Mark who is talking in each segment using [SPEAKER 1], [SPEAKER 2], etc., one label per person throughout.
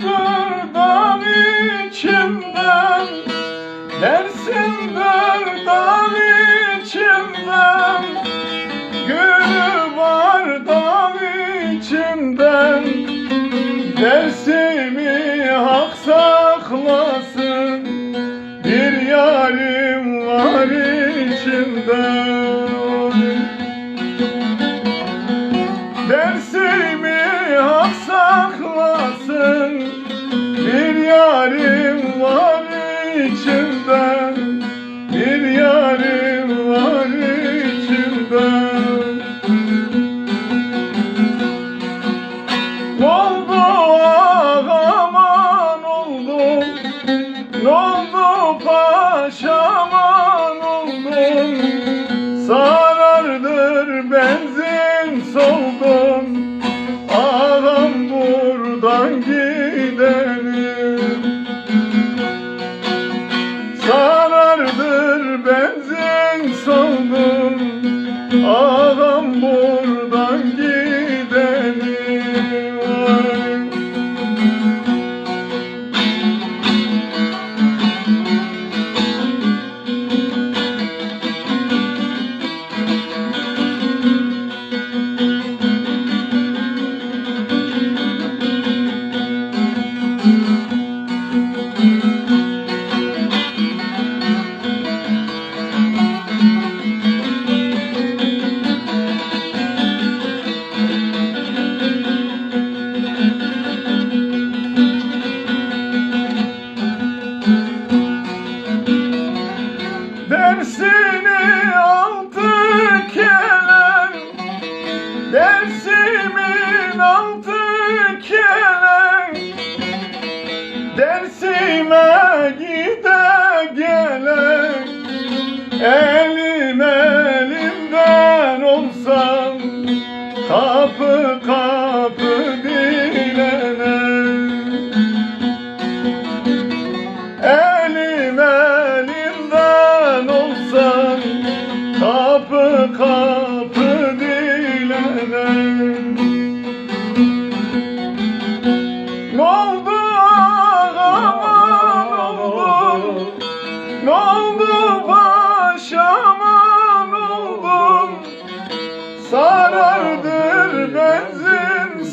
[SPEAKER 1] derdan içimden Dersin derdan içimden Gönlü bardan içimden Dersimi hak saklasın. Bir yarim var içimden Dersimi hak saklasın. Bir yarim var içimden Bir yarim var içimden Oldu ağaman oldum Ne oldu paşaman Amen. Dersimin altı kelen Dersime gide gele. Elim elimden olsam Kapı kapı dilene. Elim elimden olsan Kapı kapı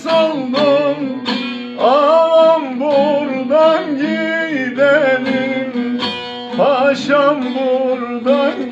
[SPEAKER 1] soldum Ağam buradan gidelim. Paşam buradan